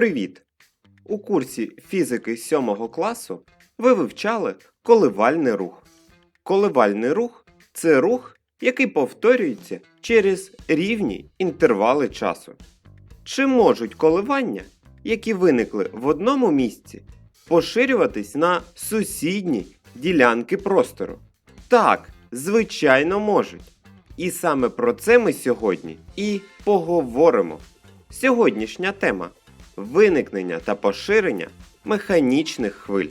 Привіт! У курсі фізики 7 класу ви вивчали коливальний рух. Коливальний рух це рух, який повторюється через рівні інтервали часу. Чи можуть коливання, які виникли в одному місці, поширюватись на сусідні ділянки простору? Так, звичайно, можуть. І саме про це ми сьогодні і поговоримо. Сьогоднішня тема виникнення та поширення механічних хвиль.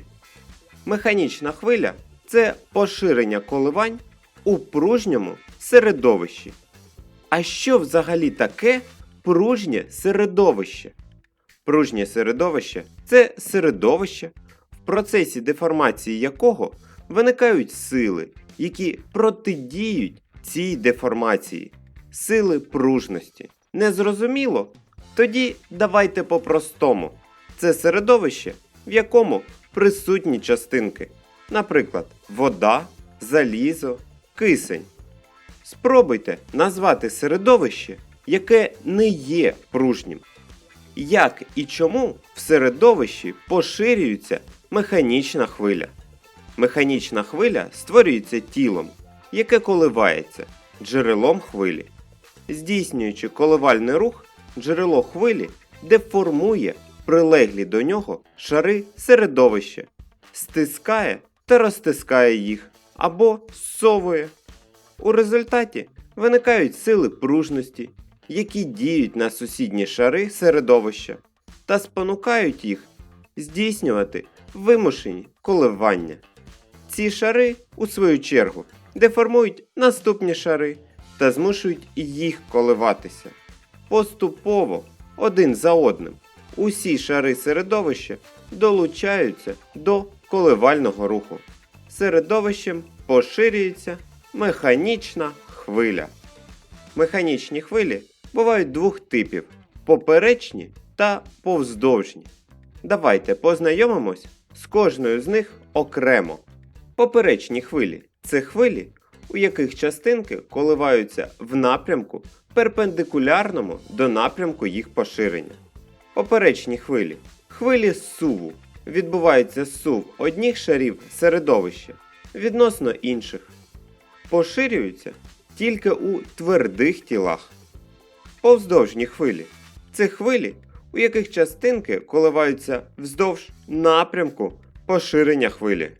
Механічна хвиля це поширення коливань у пружньому середовищі. А що взагалі таке пружнє середовище? Пружнє середовище це середовище, в процесі деформації якого виникають сили, які протидіють цій деформації, сили пружності. Незрозуміло? Тоді давайте по-простому. Це середовище, в якому присутні частинки, наприклад, вода, залізо, кисень. Спробуйте назвати середовище, яке не є пружнім. Як і чому в середовищі поширюється механічна хвиля? Механічна хвиля створюється тілом, яке коливається джерелом хвилі. Здійснюючи коливальний рух, джерело хвилі деформує прилеглі до нього шари середовища, стискає та розтискає їх або зсовує. У результаті виникають сили пружності, які діють на сусідні шари середовища та спонукають їх здійснювати вимушені коливання. Ці шари, у свою чергу, деформують наступні шари та змушують їх коливатися. Поступово, один за одним, усі шари середовища долучаються до коливального руху. Середовищем поширюється механічна хвиля. Механічні хвилі бувають двох типів: поперечні та повздовжні. Давайте познайомимось з кожною з них окремо. Поперечні хвилі це хвилі, у яких частинки коливаються в напрямку перпендикулярному до напрямку їх поширення. Поперечні хвилі. Хвилі суву. Відбувається сув одніх шарів середовища відносно інших. Поширюються тільки у твердих тілах. Повздовжні хвилі. Це хвилі, у яких частинки коливаються вздовж напрямку поширення хвилі.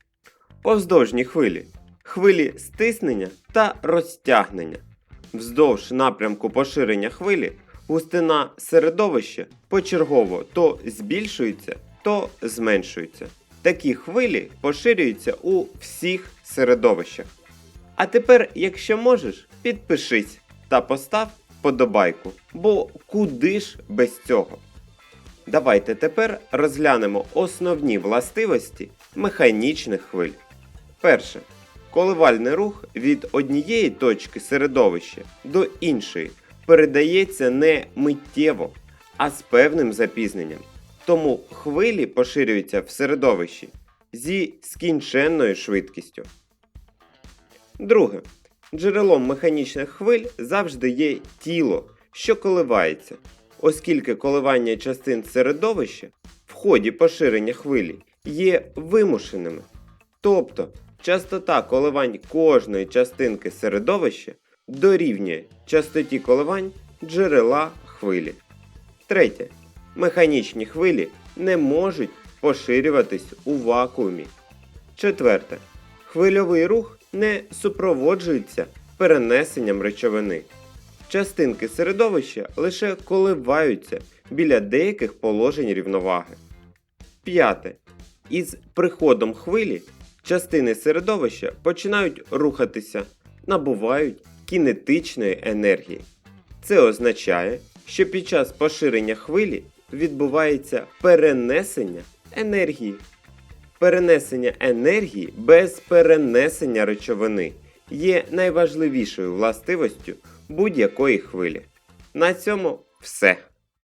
Повздовжні хвилі. Хвилі стиснення та розтягнення. Вздовж напрямку поширення хвилі густина середовища почергово то збільшується, то зменшується. Такі хвилі поширюються у всіх середовищах. А тепер, якщо можеш, підпишись та постав подобайку, бо куди ж без цього? Давайте тепер розглянемо основні властивості механічних хвиль. Перше. Коливальний рух від однієї точки середовища до іншої передається не миттєво, а з певним запізненням. Тому хвилі поширюються в середовищі зі скінченною швидкістю. Друге. Джерелом механічних хвиль завжди є тіло, що коливається, оскільки коливання частин середовища в ході поширення хвилі є вимушеними. Тобто частота коливань кожної частинки середовища дорівнює частоті коливань джерела хвилі. Третє. Механічні хвилі не можуть поширюватись у вакуумі. Четверте. Хвильовий рух не супроводжується перенесенням речовини. Частинки середовища лише коливаються біля деяких положень рівноваги. П'яте. Із приходом хвилі частини середовища починають рухатися, набувають кінетичної енергії. Це означає, що під час поширення хвилі відбувається перенесення енергії. Перенесення енергії без перенесення речовини є найважливішою властивостю будь-якої хвилі. На цьому все.